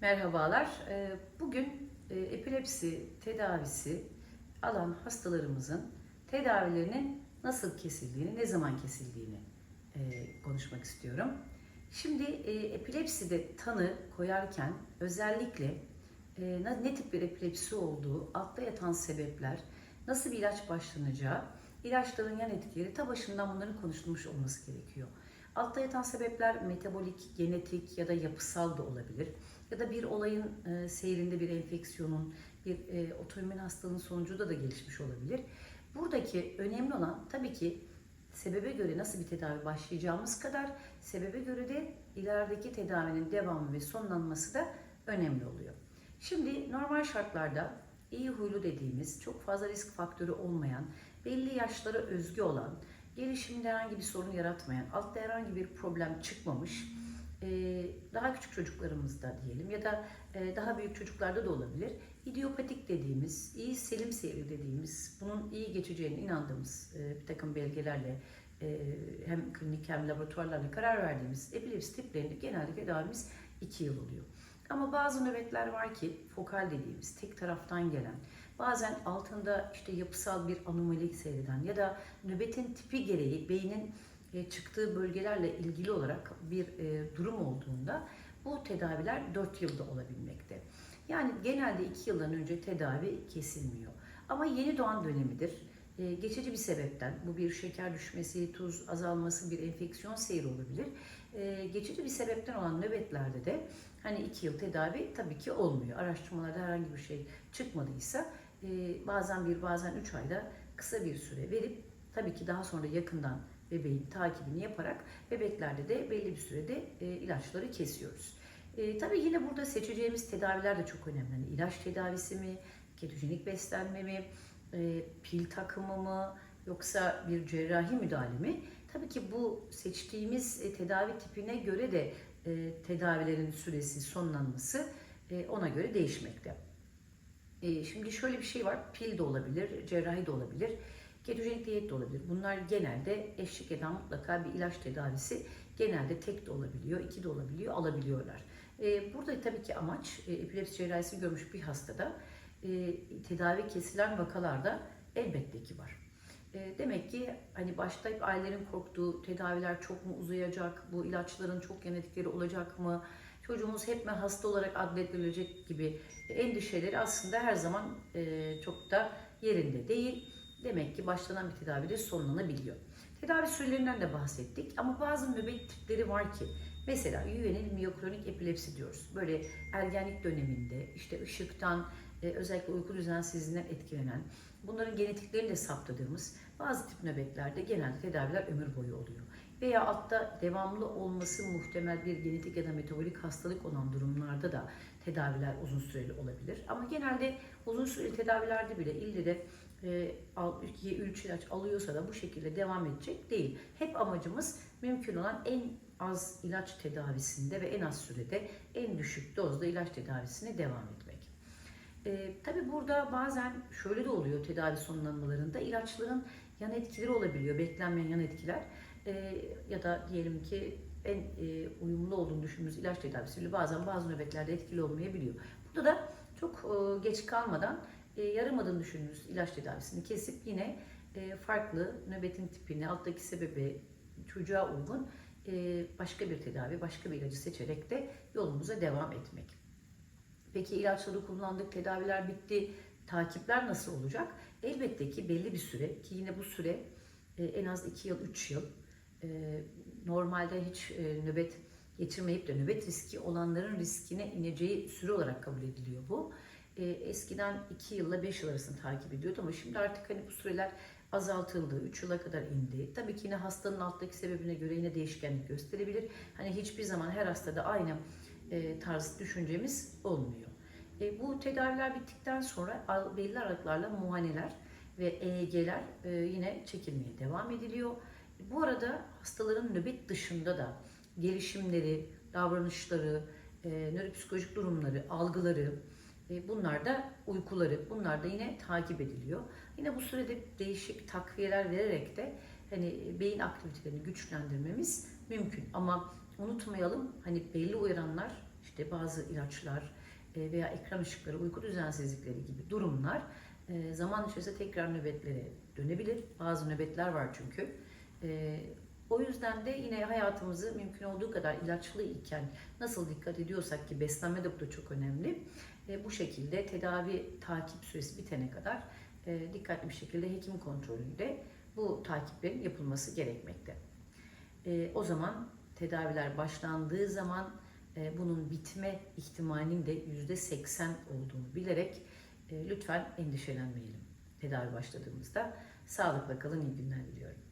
Merhabalar. Ee, Bugün e, epilepsi tedavisi alan hastalarımızın tedavilerinin nasıl kesildiğini, ne zaman kesildiğini e, konuşmak istiyorum. Şimdi e, epilepside tanı koyarken özellikle ne tip bir epilepsi olduğu, altta yatan sebepler, nasıl bir ilaç başlanacağı, ilaçların yan etkileri ta başından bunların konuşulmuş olması gerekiyor. Altta yatan sebepler metabolik, genetik ya da yapısal da olabilir. Ya da bir olayın e, seyrinde bir enfeksiyonun, bir e, otoimmün hastalığın sonucunda da gelişmiş olabilir. Buradaki önemli olan tabii ki sebebe göre nasıl bir tedavi başlayacağımız kadar sebebe göre de ilerideki tedavinin devamı ve sonlanması da önemli oluyor. Şimdi normal şartlarda iyi huylu dediğimiz, çok fazla risk faktörü olmayan, belli yaşlara özgü olan, gelişimde herhangi bir sorun yaratmayan, altta herhangi bir problem çıkmamış, e, daha küçük çocuklarımızda diyelim ya da e, daha büyük çocuklarda da olabilir. İdiopatik dediğimiz, iyi selim seyri dediğimiz, bunun iyi geçeceğine inandığımız e, bir takım belgelerle hem klinik hem laboratuvarlarla karar verdiğimiz epilepsi tiplerinde genelde tedavimiz 2 yıl oluyor. Ama bazı nöbetler var ki fokal dediğimiz tek taraftan gelen, bazen altında işte yapısal bir anomali seyreden ya da nöbetin tipi gereği beynin e, çıktığı bölgelerle ilgili olarak bir e, durum olduğunda bu tedaviler 4 yılda olabilmekte. Yani genelde 2 yıldan önce tedavi kesilmiyor. Ama yeni doğan dönemidir. E, geçici bir sebepten, bu bir şeker düşmesi, tuz azalması, bir enfeksiyon seyri olabilir. Geçici bir sebepten olan nöbetlerde de hani 2 yıl tedavi tabii ki olmuyor. Araştırmalarda herhangi bir şey çıkmadıysa e, bazen bir bazen 3 ayda kısa bir süre verip tabii ki daha sonra yakından bebeğin takibini yaparak bebeklerde de belli bir sürede e, ilaçları kesiyoruz. E, tabii yine burada seçeceğimiz tedaviler de çok önemli. Hani ilaç tedavisi mi, ketojenik beslenme mi, e, pil takımı mı, yoksa bir cerrahi müdahale mi? Tabii ki bu seçtiğimiz tedavi tipine göre de tedavilerin süresi sonlanması ona göre değişmekte. E, şimdi şöyle bir şey var, pil de olabilir, cerrahi de olabilir. Ketojenik diyet de olabilir. Bunlar genelde eşlik eden mutlaka bir ilaç tedavisi genelde tek de olabiliyor, iki de olabiliyor, alabiliyorlar. Ee, burada tabii ki amaç e, epilepsi cerrahisi görmüş bir hastada e, tedavi kesilen vakalarda elbette ki var. E, demek ki hani başlayıp ailelerin korktuğu tedaviler çok mu uzayacak, bu ilaçların çok yan etkileri olacak mı, çocuğumuz hep mi hasta olarak adledilecek gibi endişeleri aslında her zaman e, çok da yerinde değil. Demek ki başlanan bir tedavi de sonlanabiliyor. Tedavi sürelerinden de bahsettik ama bazı nöbet tipleri var ki mesela juvenil miyokronik epilepsi diyoruz. Böyle ergenlik döneminde işte ışıktan e, özellikle uyku düzensizliğinden etkilenen bunların genetiklerini de saptadığımız bazı tip nöbetlerde genelde tedaviler ömür boyu oluyor. Veya altta devamlı olması muhtemel bir genetik ya da metabolik hastalık olan durumlarda da tedaviler uzun süreli olabilir. Ama genelde uzun süreli tedavilerde bile ille de e, 3 ilaç alıyorsa da bu şekilde devam edecek değil. Hep amacımız mümkün olan en az ilaç tedavisinde ve en az sürede en düşük dozda ilaç tedavisine devam etmek. E, tabii burada bazen şöyle de oluyor tedavi sonlanmalarında ilaçların yan etkileri olabiliyor, beklenmeyen yan etkiler. E, ya da diyelim ki en e, uyumlu olduğunu düşündüğümüz ilaç tedavisiyle bazen bazı nöbetlerde etkili olmayabiliyor. Burada da çok e, geç kalmadan e, yaramadığını düşündüğümüz ilaç tedavisini kesip yine e, farklı nöbetin tipini, alttaki sebebi çocuğa uygun e, başka bir tedavi, başka bir ilacı seçerek de yolumuza devam etmek. Peki ilaçları kullandık, tedaviler bitti, takipler nasıl olacak? Elbette ki belli bir süre ki yine bu süre e, en az 2 yıl, 3 yıl e, normalde hiç e, nöbet geçirmeyip de nöbet riski olanların riskine ineceği süre olarak kabul ediliyor bu. E, eskiden 2 yılla 5 yıl arasında takip ediyordu ama şimdi artık hani bu süreler azaltıldı. 3 yıla kadar indi. Tabii ki yine hastanın alttaki sebebine göre yine değişkenlik gösterebilir. Hani hiçbir zaman her hastada aynı e, tarz düşüncemiz olmuyor. E, bu tedaviler bittikten sonra belli aralıklarla muayeneler ve EEG'ler e, yine çekilmeye devam ediliyor. Bu arada hastaların nöbet dışında da gelişimleri, davranışları, e, nöropsikolojik durumları, algıları, e, bunlar da uykuları, bunlar da yine takip ediliyor. Yine bu sürede değişik takviyeler vererek de hani beyin aktivitelerini güçlendirmemiz mümkün. Ama unutmayalım hani belli uyaranlar işte işte bazı ilaçlar e, veya ekran ışıkları, uyku düzensizlikleri gibi durumlar e, zaman içerisinde tekrar nöbetlere dönebilir. Bazı nöbetler var çünkü. E, o yüzden de yine hayatımızı mümkün olduğu kadar ilaçlı iken nasıl dikkat ediyorsak ki beslenme de bu da çok önemli. E, bu şekilde tedavi takip süresi bitene kadar e, dikkatli bir şekilde hekim kontrolünde bu takiplerin yapılması gerekmekte. E, o zaman tedaviler başlandığı zaman e, bunun bitme ihtimalinin de %80 olduğunu bilerek e, lütfen endişelenmeyelim tedavi başladığımızda. Sağlıkla kalın, iyi günler diliyorum.